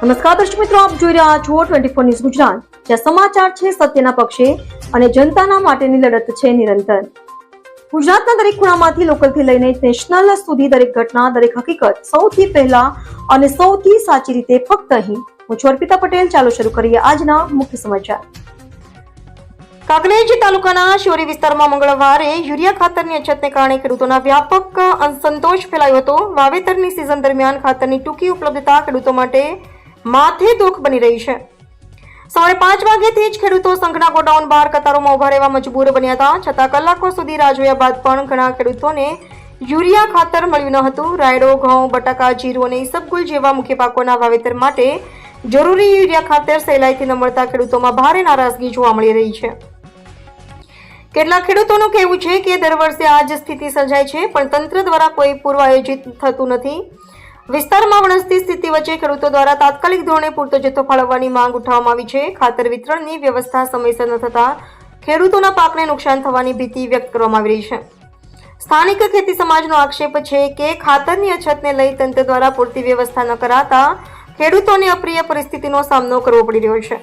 નમસ્કાર દર્શક મિત્રો, આપ જોઈ રહ્યા છો ટ્વેન્ટી ફોર ન્યૂઝ ગુજરાત. જ્યાં સમાચાર છે સત્યના પક્ષે અને જનતાના માટેની લડત છે નિરંતર. ગુજરાતના દરેક ખૂણામાંથી લોકલથી લઈને નેશનલ સુધી દરેક ઘટના, દરેક હકીકત સૌથી પહેલા અને સૌથી સાચી રીતે ફક્ત અહીં. હું છું અર્પિતા પટેલ. ચાલો શરૂ કરીએ આજના મુખ્ય સમાચાર. કાંકરેજ તાલુકાના શિવરી વિસ્તારમાં મંગળવારે યુરિયા ખાતરની અછતને કારણે ખેડૂતોના વ્યાપક અસંતોષ ફેલાયો હતો. વાવેતરની સિઝન દરમિયાન ખાતરની ટૂંકી ઉપલબ્ધતા ખેડૂતો માટે માથે દુઃખ બની રહી છે. સવારે પાંચ વાગ્યાથી જ ખેડૂતો સંઘના ગોડાઉન બહાર કતારોમાં ઊભા રહેવા મજબૂર બન્યા હતા. છતાં કલાકો સુધી રાહ જોયા બાદ પણ ઘણા ખેડૂતોને યુરિયા ખાતર મળ્યું ન હતું. રાયડો, ઘઉં, બટાકા, જીરું અને ઈસબગુલ જેવા મુખ્ય પાકોના વાવેતર માટે જરૂરી યુરિયા ખાતર સહેલાઈથી ન મળતા ખેડૂતોમાં ભારે નારાજગી જોવા મળી રહી છે. કેટલાક ખેડૂતોનું કહેવું છે કે દર વર્ષે આ જ સ્થિતિ સર્જાય છે, પણ તંત્ર દ્વારા કોઈ પૂર્વ આયોજિત થતું નથી. વિસ્તારમાં વણસતી સ્થિતિ વચ્ચે ખેડૂતો દ્વારા તાત્કાલિક ધોરણે પૂરતો જથ્થો ફાળવવાની માંગ ઉઠાવવામાં આવી છે. ખાતર વિતરણની વ્યવસ્થા સમયસર ન થતા ખેડૂતોના પાકને નુકસાન થવાની ભીતિ વ્યક્ત કરવામાં આવી રહી છે. સ્થાનિક ખેતી સમાજનો આક્ષેપ છે કે ખાતરની અછતને લઈ તંત્ર દ્વારા પૂરતી વ્યવસ્થા ન કરાતા ખેડૂતોને અપ્રિય પરિસ્થિતિનો સામનો કરવો પડી રહ્યો છે.